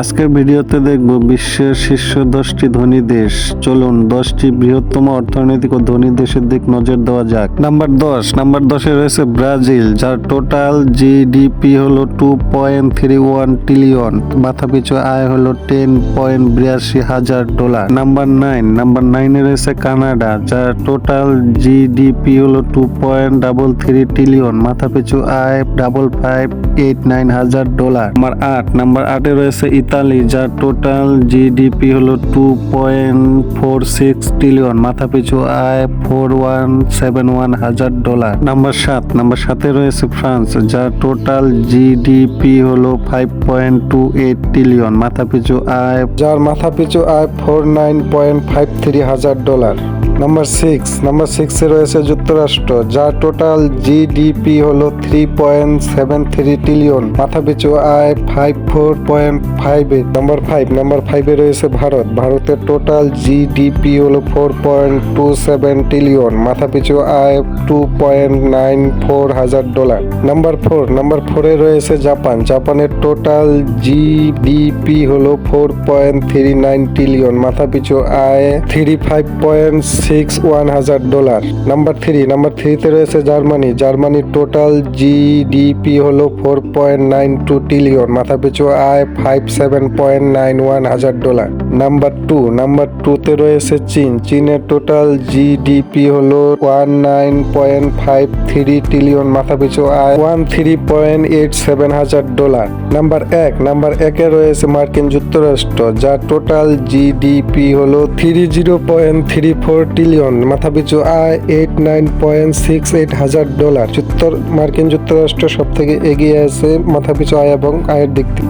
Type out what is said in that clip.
আজকের ভিডিওতে দেখব বিশ্বের শীর্ষ দশটি ধনী দেশ। চলুন, দশটি বৃহত্তম অর্থনৈতিক ও ধনী দেশের দিক নজর দেওয়া যাক। নাম্বার দশ। নাম্বার দশে রয়েছে ব্রাজিল, যার টোটাল জিডিপি হলো two point three one trillion. মাথাপিছু আয় হলো টেন পয়েন্ট বিরাশি হাজার ডলার। Number nine. নাম্বার নাইনে রয়েছে কানাডা, যার টোটাল জিডিপি হলো two point double three trillion. মাথাপিছু আয় ডাবল ফাইভ এইট নাইন হাজার ডলার। নাম্বার আট। নাম্বার আটে রয়েছে ইতালি যার টোটাল জিডিপি হলো two point four six trillion মাথাপিছু আয় ফোর ওয়ান সেভেন ওয়ান হাজার ডলার নাম্বার সাত নাম্বার সাতে রয়েছে ফ্রান্স যার টোটাল জিডিপি হলো five point two eight trillion মাথাপিছু আয় যার মাথাপিছু আয় four nine point five three হাজার ডলার নাম্বার সিক্স নাম্বার সিক্সে রয়েছে যুক্তরাষ্ট্র যার টোটাল জিডিপি হলো three point seven three trillion মাথাপিছু আয় five four point five eight number five number ফাইভে রয়েছে ভারত। ভারতের টোটাল জিডিপি হলো four point two seven trillion মাথাপিছু আয় টু পয়েন্ট নাইন ফোর হাজার ডলার নাম্বার ফোর নাম্বার ফোরে রয়েছে জাপান। জাপানের টোটাল জিডিপি হলো four point three nine trillion মাথাপিছু আয় three five point six one হাজার ডলার নাম্বার থ্রি নাম্বার থ্রিতে রয়েছে জার্মানি জার্মানির টোটাল জিডিপি হলো four point nine two trillion মাথাপিছু আয় five seven point nine one হাজার ডলার নাম্বার টু নাম্বার টুতে রয়েছে চীন চীনের টোটাল জিডিপি হলো one nine point five three trillion মাথাপিছু আয় one three point eight seven হাজার ডলার নাম্বার এক নাম্বার একে রয়েছে মার্কিন যুক্তরাষ্ট্র, যার টোটাল জিডিপি হলো three zero point three four trillion মাথাপিছু আয় eight nine point six eight হাজার ডলার উত্তর মার্কিন যুক্তরাষ্ট্র সব থেকে এগিয়ে আছে মাথাপিছু আয় এবং আয়ের দিক থেকে